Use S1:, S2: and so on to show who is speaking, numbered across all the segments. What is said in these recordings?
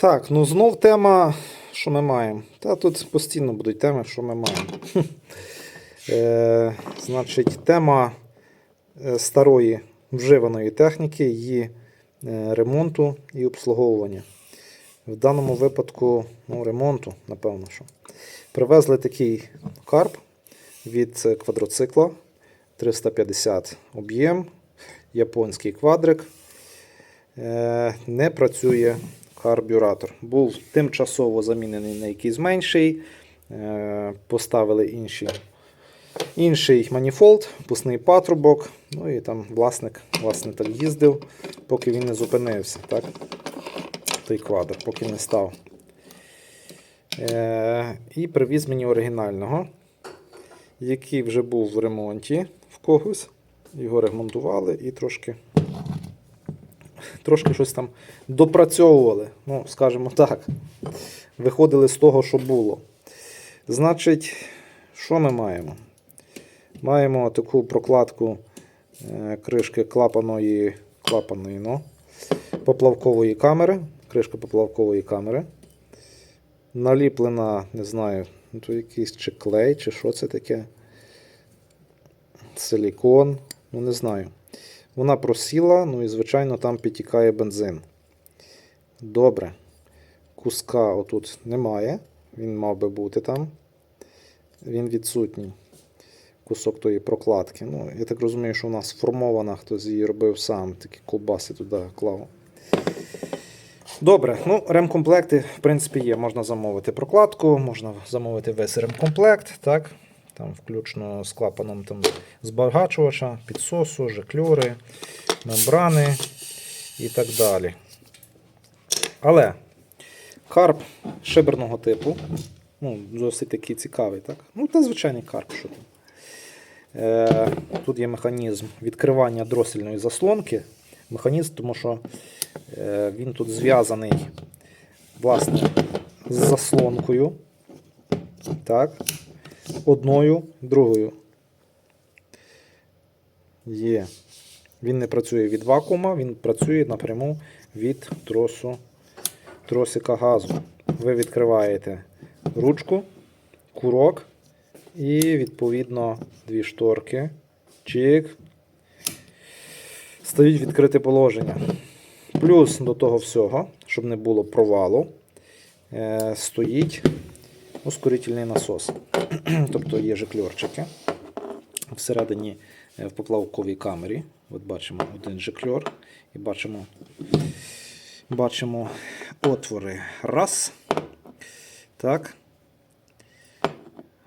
S1: Так, ну знов тема, що ми маємо. Та тут постійно будуть теми, що ми маємо. Е, значить, тема е, старої вживаної техніки, її е, ремонту і обслуговування. В даному випадку ну, ремонту, напевно, що. Привезли такий карп від квадроцикла 350 об'єм, японський квадрик. Е, Не працює карбюратор. Був тимчасово замінений на якийсь менший. Е, Поставили інші, інший маніфолд, пусний патрубок. Ну і там власник, власне так їздив, поки він не зупинився. Так? Той квадр, поки не став. Е, і привіз мені оригінального, який вже був в ремонті в когось. Його ремонтували і трошки трошки щось там допрацьовували. Ну, скажімо так. Виходили з того, що було. Значить, що ми маємо? Маємо таку прокладку е, кришки клапаної, клапаної ну, поплавкової камери. Кришка поплавкової камери. Наліплена, не знаю, ну, то якийсь чи клей, чи що це таке. Силікон, ну не знаю. Вона просіла, ну і, звичайно, там підтікає бензин. Добре. Куска отут немає. Він мав би бути там. Він відсутній. Кусок тої прокладки. Ну, я так розумію, що нас сформована, хтось її робив сам, такі ковбаси туди клав. Добре, ну, ремкомплекти, в принципі, є. Можна замовити прокладку, можна замовити весь ремкомплект, так? Там включно з клапаном там, збагачувача, підсосу, жикльори, мембрани і так далі. Але карп шиберного типу, ну, досить такий цікавий, так? Ну, та звичайний карп, що там. Е, тут є механізм відкривання дросельної заслонки. Механізм, тому що е, він тут зв'язаний власне, з заслонкою. Так. Одною, другою. Є. Він не працює від вакуума, він працює напряму від тросу, тросика газу. Ви відкриваєте ручку, курок і, відповідно, дві шторки. Чик. Стоїть відкрите положення. Плюс до того всього, щоб не було провалу, е, стоїть ускорительний насос. тобто є жикльорчики. Всередині е, в поплавковій камері. От бачимо один жикльор і бачимо, бачимо отвори. Раз. Так.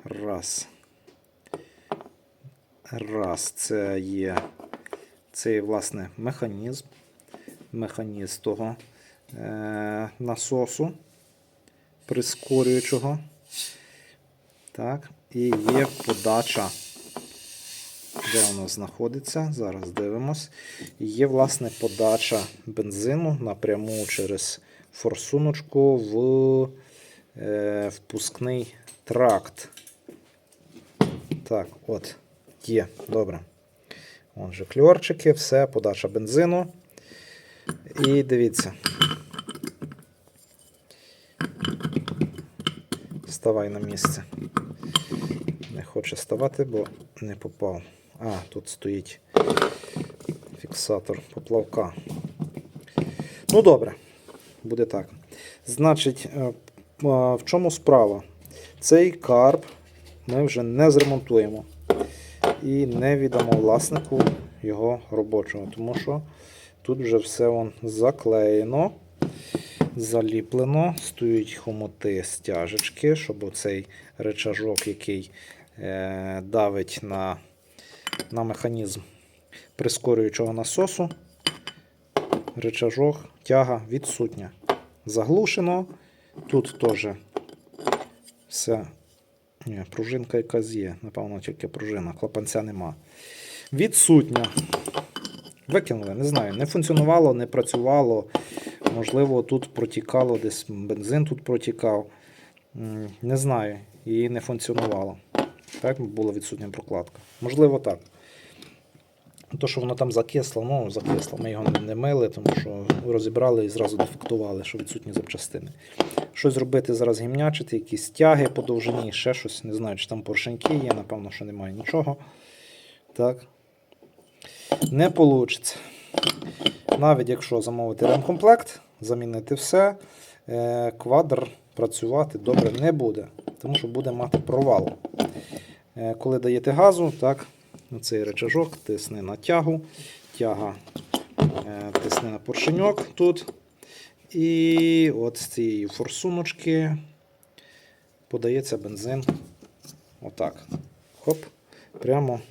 S1: Раз. Раз. Це є цей, власне, механізм. Механізм того е, насосу прискорюючого. Так, і є подача, де воно знаходиться. Зараз дивимось. Є, власне, подача бензину напряму через форсуночку в е, впускний тракт. Так, от, є, добре. Вон же кльорчики, все, подача бензину. І дивіться. Ставай на місце. Хоче ставати, бо не попав. А, тут стоїть фіксатор поплавка. Ну, добре, буде так. Значить, е, е, в чому справа? Цей карп ми вже не зремонтуємо і не віддамо власнику його робочого, тому що тут вже все вон заклеєно заліплено, стоять хомоти стяжечки, щоб оцей речажок, який давить на, на механізм прискорюючого насосу, речажок, тяга відсутня. Заглушено. Тут теж все. Ні, пружинка якась є, напевно, тільки пружина, клапанця нема. Відсутня. Викинули, не знаю, не функціонувало, не працювало. Можливо, тут протікало, десь бензин тут протікав. Не знаю, і не функціонувало. Так, була відсутня прокладка. Можливо, так. То, що воно там закисло, ну закисло. Ми його не- мили, тому що розібрали і зразу дефектували, що відсутні запчастини. Щось зробити зараз гімнячити, якісь тяги по довжині, ще щось. Не знаю, чи там поршеньки є, напевно, що немає нічого. Так. Не вийде. Навіть якщо замовити ремкомплект, замінити все, е, квадр працювати добре не буде, тому що буде мати провал. Е, Коли даєте газу, так, цей речажок тисне на тягу, тяга е, тисне на поршеньок тут. І от з цієї форсуночки подається бензин. Отак. Хоп, прямо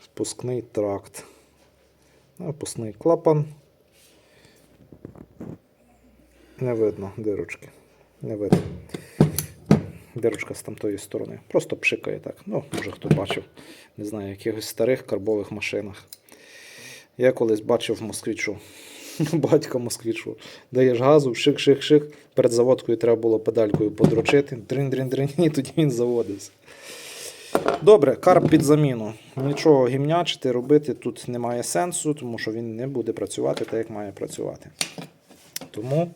S1: в спускний тракт. Ну, Опускний клапан. Не видно дирочки. Не видно. Дирочка з тамтої сторони. Просто пшикає так. Ну, може хто бачив, не знаю, якихось старих карбових машинах. Я колись бачив москвичу. Батька москвичу. Даєш газу, шик-шик-шик. Перед заводкою треба було педалькою подрочити. Дрин-дрин-дрин, і тоді він заводився. Добре, карп під заміну. Нічого гімнячити, робити тут немає сенсу, тому що він не буде працювати так, як має працювати. Тому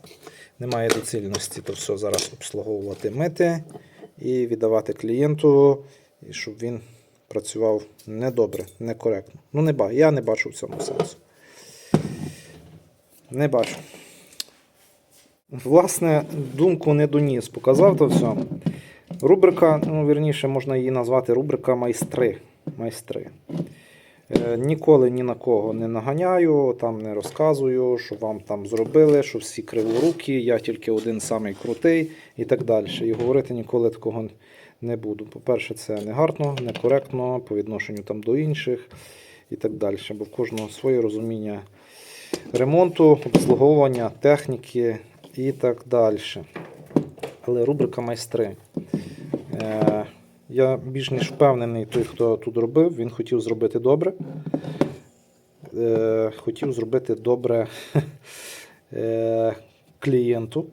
S1: немає доцільності то все зараз обслуговувати, мити і віддавати клієнту, і щоб він працював недобре, некоректно. Ну, не ба- я не бачу в цьому сенсу. Не бачу. Власне, думку не доніс, показав то все. Рубрика, ну, вірніше, можна її назвати рубрика майстри. майстри. Е, Ніколи ні на кого не наганяю, там не розказую, що вам там зробили, що всі криворукі, я тільки один самий крутий і так далі. І говорити ніколи такого не буду. По-перше, це не гарно, некоректно по відношенню там до інших і так далі. Бо в кожного своє розуміння ремонту, обслуговування, техніки і так далі. Але рубрика майстри. Я більш ніж впевнений, той, хто тут робив, він хотів зробити добре. Е, хотів зробити добре е, клієнту.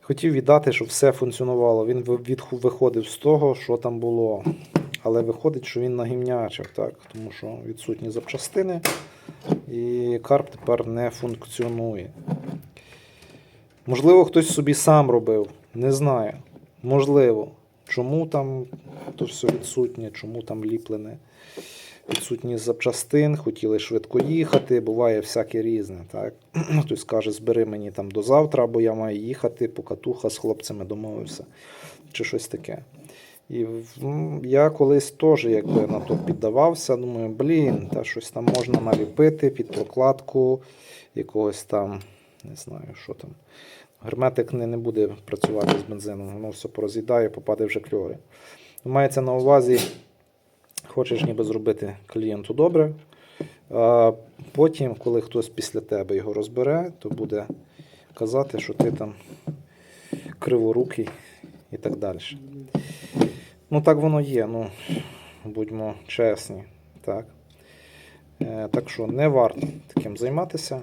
S1: Хотів віддати, щоб все функціонувало. Він виходив з того, що там було. Але виходить, що він нагімнячив, так? тому що відсутні запчастини, і карп тепер не функціонує. Можливо, хтось собі сам робив, не знаю. Можливо. Чому там то все відсутнє, чому там ліплене. Відсутність запчастин, хотіли швидко їхати, буває всяке різне. Так? Хтось каже, збери мені там до завтра, бо я маю їхати, покатуха з хлопцями домовився, чи щось таке. І я колись теж якби на то піддавався, думаю, блін, та щось там можна наліпити під прокладку якогось там, не знаю, що там. Герметик не, не буде працювати з бензином, воно все пороз'їдає, попаде в жакльори. Мається на увазі, хочеш ніби зробити клієнту добре. А потім, коли хтось після тебе його розбере, то буде казати, що ти там криворукий і так далі. Ну, так воно є, ну, будьмо чесні. Так, е, так що не варто таким займатися.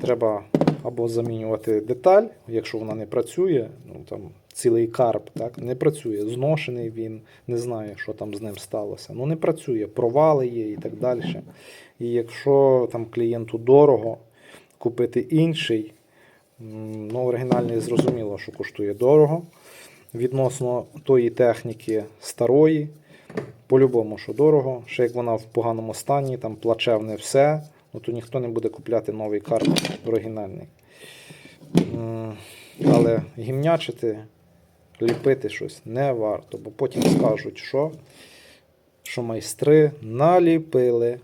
S1: Треба або замінювати деталь, якщо вона не працює, ну там цілий карп так, не працює, зношений він, не знає, що там з ним сталося. Ну не працює, провали є і так далі. І якщо там клієнту дорого купити інший, ну оригінальний зрозуміло, що коштує дорого. Відносно тої техніки старої, по-любому, що дорого. Ще як вона в поганому стані, там плачевне все, ну то ніхто не буде купляти новий карп оригінальний. Але гімнячити, ліпити щось не варто, бо потім скажуть, що, що майстри наліпили.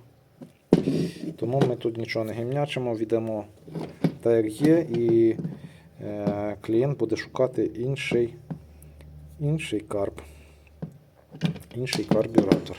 S1: Тому ми тут нічого не гімнячимо, віддамо так, як є, і е, клієнт буде шукати інший, інший карп, інший карбюратор.